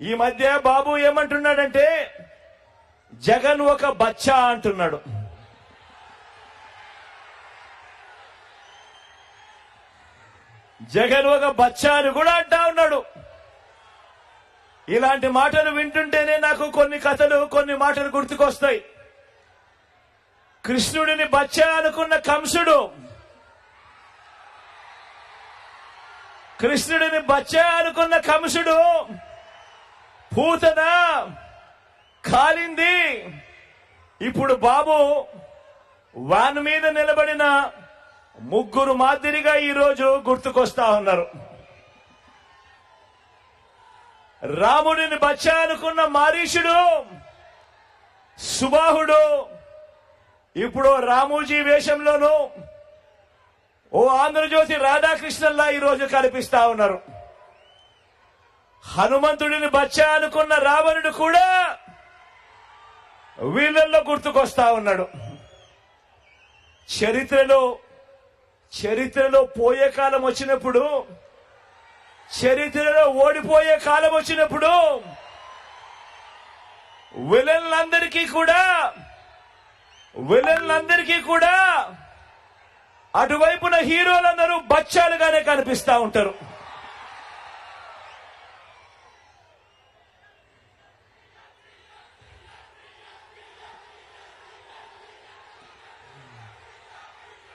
ఈ మధ్య బాబు ఏమంటున్నాడంటే జగన్ ఒక బచ్చా అంటున్నాడు. జగన్ ఒక బచ్చా అని కూడా అంటా ఉన్నాడు. ఇలాంటి మాటలు వింటుంటేనే నాకు కొన్ని కథలు కొన్ని మాటలు గుర్తుకొస్తాయి. కృష్ణుడిని బచ్చా అనుకున్న కంసుడు కృష్ణుడిని బచ్చా అనుకున్న కంసుడు పూతన కాలింది. ఇప్పుడు బాబు వాన్ మీద నిలబడిన ముగ్గురు మాదిరిగా ఈరోజు గుర్తుకొస్తా ఉన్నారు. రాముడిని బచ్చా అనుకున్న మారీషుడు సుబాహుడు ఇప్పుడు రామూజీ వేషంలోనూ ఓ ఆంధ్రజ్యోతి రాధాకృష్ణల్లా ఈరోజు కనిపిస్తా ఉన్నారు. హనుమంతుడిని బచ్చా అనుకున్న రావణుడు కూడా వీళ్ళల్లో గుర్తుకొస్తా ఉన్నాడు. చరిత్రలో చరిత్రలో పోయే కాలం వచ్చినప్పుడు చరిత్రలో ఓడిపోయే కాలం వచ్చినప్పుడు విలన్లందరికీ కూడా విలన్లందరికీ కూడా అటువైపున హీరోలందరూ బచ్చాలుగానే కనిపిస్తా ఉంటారు.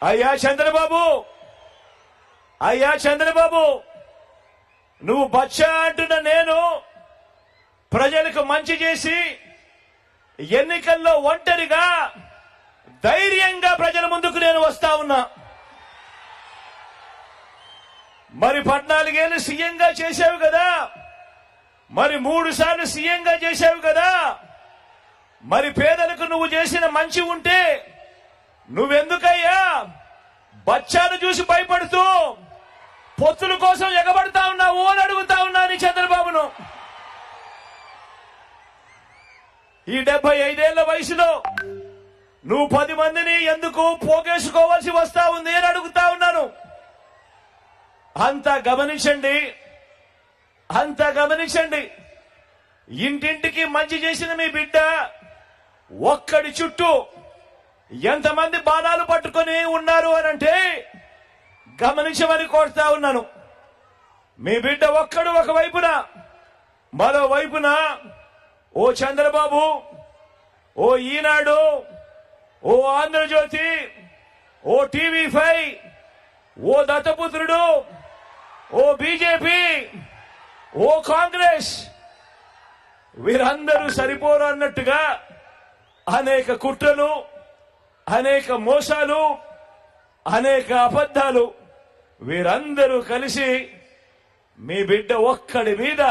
అయ్యా చంద్రబాబు! అయ్యా చంద్రబాబు! నువ్వు బచ్చ అంటున్న నేను ప్రజలకు మంచి చేసి ఎన్నికల్లో ఒంటరిగా ధైర్యంగా ప్రజల ముందుకు నేను వస్తా ఉన్నా. మరి పద్నాలుగేళ్ళు సీఎంగా చేశావు కదా? మరి మూడు సార్లు సీఎంగా చేశావు కదా? మరి పేదలకు నువ్వు చేసిన మంచి ఉంటే నువ్వెందుకయ్యా బచ్చాను చూసి భయపడుతూ పొత్తుల కోసం ఎగబడతా ఉన్నావు అని అడుగుతా ఉన్నాను నీ చంద్రబాబును. ఈ డెబ్బై ఐదేళ్ళ వయసులో నువ్వు పది మందిని ఎందుకు పోగేసుకోవాల్సి వస్తా ఉంది అని అడుగుతా ఉన్నాను. అంతా గమనించండి. అంతా గమనించండి. ఇంటింటికి మంచి చేసిన మీ బిడ్డ. ఒక్కడి చుట్టూ ఎంతమంది బాణాలు పట్టుకొని ఉన్నారు అని అంటే గమనించమని కోరుతా ఉన్నాను. మీ బిడ్డ ఒక్కడు ఒక వైపున ఓ చంద్రబాబు ఓ ఈనాడు ఓ ఆంధ్రజ్యోతి ఓ టీవీ ఫైవ్ ఓ దత్తపుత్రుడు ఓ బీజేపీ ఓ కాంగ్రెస్ వీరందరూ సరిపోరు అన్నట్టుగా అనేక కుట్రలు అనేక మోసాలు అనేక అబద్ధాలు వీరందరూ కలిసి మీ బిడ్డ ఒక్కడి మీద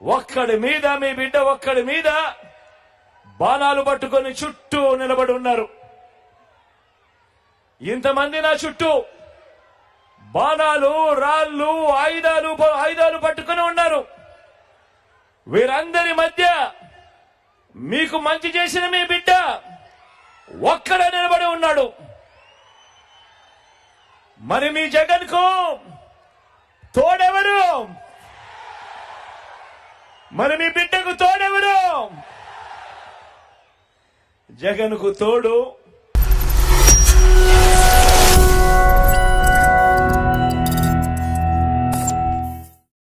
ఒక్కడి మీద మీ బిడ్డ ఒక్కడి మీద బాణాలు పట్టుకొని చుట్టూ నిలబడి ఉన్నారు. ఇంతమంది నా చుట్టూ బాణాలు రాళ్ళు ఆయుధాలు ఆయుధాలు పట్టుకొని ఉన్నారు. వీరందరి మధ్య మీకు మంచి చేసిన మీ బిడ్డ ఒక్కడే నిలబడి ఉన్నాడు. మరి మీ జగన్కు తోడెవరు? మరి మీ బిడ్డకు తోడెవరు? జగన్కు తోడు